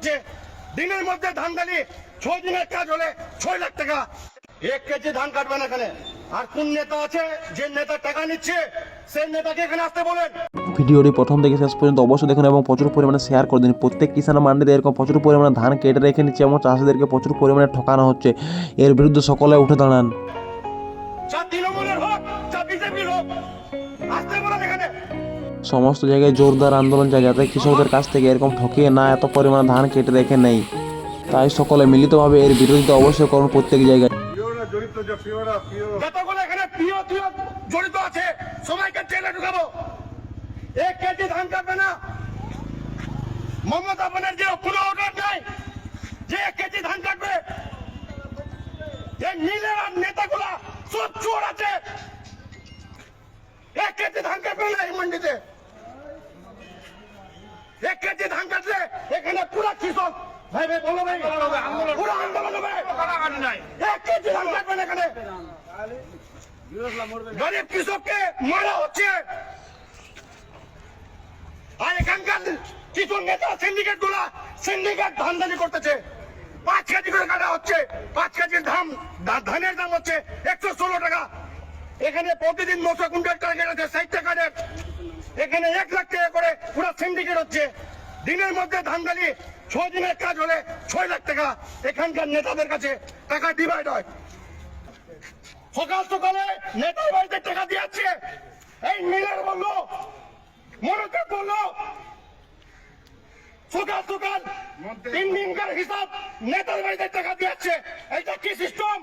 হচ্ছে দিনের মধ্যে ধান গালি ছয় দিনের কাজ হলে ছয় লাখ টাকা। এক কেজি ধান কাটবেন এখানে। আর কোন নেতা আছে যে নেতা টাকা নিচ্ছে সেই নেতাকে এখানে আসতে বলেন। ভিডিওটি প্রথম থেকে শেষ পর্যন্ত অবশ্যই দেখুন এবং প্রচুর পরিমাণে শেয়ার করে দিন। প্রত্যেক কিষান মান্ডিতে এরকম প্রচুর পরিমাণে ধান কেটে রেখে নিচ্ছে এবং চাষিদেরকে প্রচুর পরিমাণে ঠকানো হচ্ছে। এর বিরুদ্ধে সকলে উঠে দাঁড়ান। তৃণমূলের হোক বিজেপির হোক আসতে বলেন এখানে। সমস্ত জায়গায় জোরদার আন্দোলন চাই যাতে কৃষকদের কাছ থেকে এরকম ঠকিয়ে না এত পরিমাণে ধান কেটে রেখে নেই। তাই সকলে মিলিতভাবে এর বিরোধিতা অবশ্যই করুন প্রত্যেক জায়গায়। যতগুলো এখানে প্রিয় প্রিয় জড়িত আছে সবাইকে জেলে ঢুকাবো। এক কেজি ধান কাটবে না। মমতা ব্যানার্জি কোনো অর্ডার নাই যে এক কেজি ধান কাটবে। নীলের নেতাগুলা সব চোর আছে। এক কেজি ধান কাটবে না এই মন্ডিতে এক কেজি ধান কাটলে এখানে পুরা কৃষক ভাই ভাই বলো ভাই। পুরো আন্দোলন হবে। এক কেজি ধান কাটবেন এখানে। গরিব কৃষককে মারা হচ্ছে। আর এখানকার কিছু নেতা সিন্ডিকেটগুলা সিন্ডিকেট ধান্দানি করতেছে। পাঁচ কেজি করে কাটা হচ্ছে। পাঁচ কেজির দাম ধা- ধানের দাম হচ্ছে এখানে প্রতিদিন নশো কুইন্টাল টার্গেট আছে ষাট টাকা এখানে এক লাখ টাকা করে পুরো সিন্ডিকেট হচ্ছে। দিনের মধ্যে ধান গালি ছয় দিনের কাজ হলে ছয় লাখ টাকা। এখানকার নেতাদের কাছে টাকা ডিভাইড হয়। সকাল সকালে নেতার বাড়িতে টাকা দিয়েছে এই মিলার বলল মনোযোগ বলল সকাল সকাল তিন দিনকার হিসাব, নেতার বাড়িতে টাকা দিয়েছে এটা কি সিস্টেম